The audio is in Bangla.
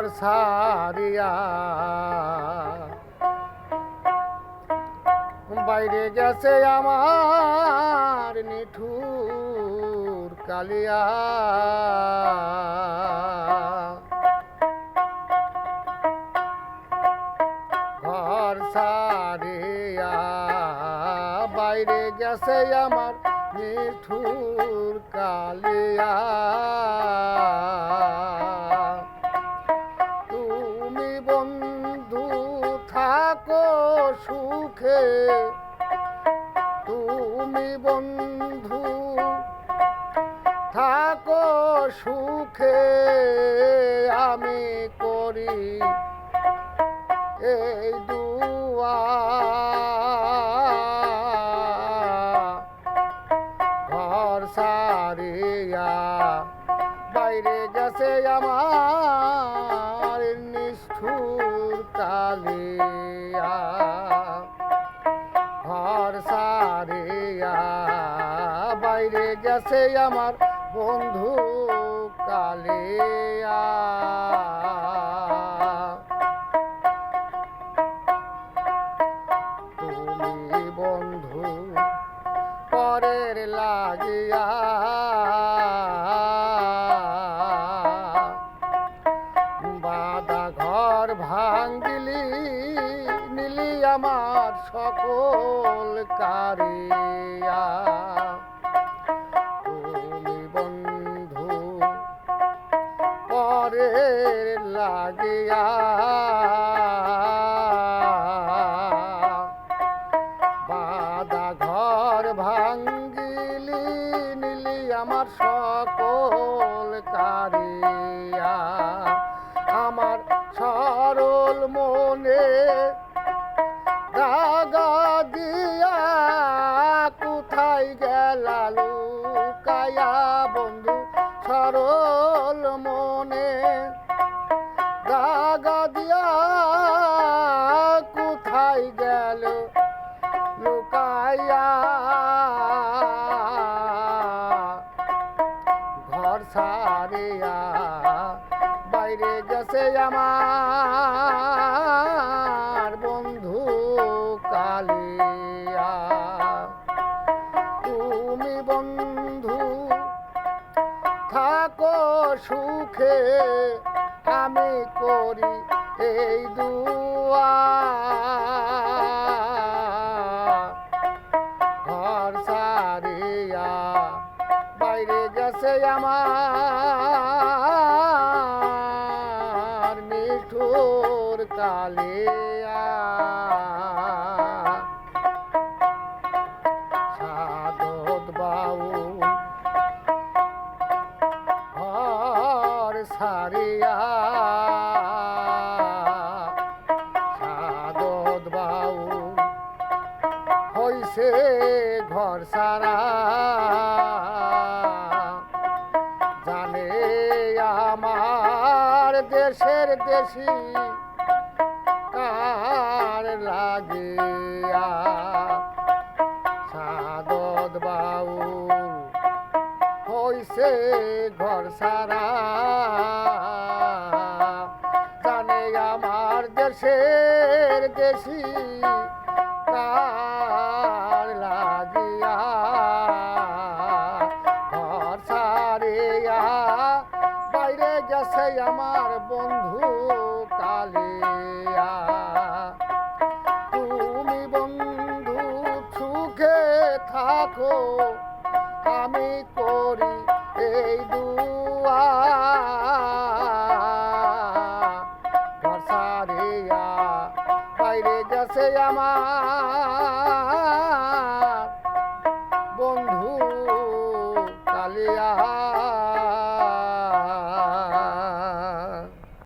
ঘর সারিয়া। বাইরে গেছে আমার নিঠুর কালিয়া। ঘর সারিয়া। বাইরে গেছে আমার নিঠুর কালিয়া। সুখে। তুমি বন্ধু, থাকো সুখে। আমি করি এই দুয়া। ঘর সারিয়া বাইরে গেছে আমার নিষ্ঠুর কালিয়া। বাইরে গেছে আমার বন্ধু কালিয়া বন্ধু পরের লাগিয়া। বাদা ঘর ভাঙ্গিলি নিলি আমার সকল কারিয়া। সকল কারিয়া, আমার সরল মনে দাগা দিয়া কোথায় গেলা লুকায়া বন্ধু, সরল মনে দাগা দিয়া কোথায় গেল লুকাইয়া? বাইরে গেছে আমার বন্ধু কালিয়া। তুমি বন্ধু থাকো সুখে আমি করি এই দুয়া। আমার নিঠুর কালিয়া সাদত বাউল ঘর সারিয়া সাদত বাউল হইছে ঘর সারা দেশের কার লাগিয়া সাদত বাউল হইছে ঘর সারা। জানে আমার দেশের দেশি কার আমার বন্ধু কালিয়া। তুমি বন্ধু, সুখে থাকো, আমি করি এই দুয়া। সারিয়া বাইরে গেছে আমার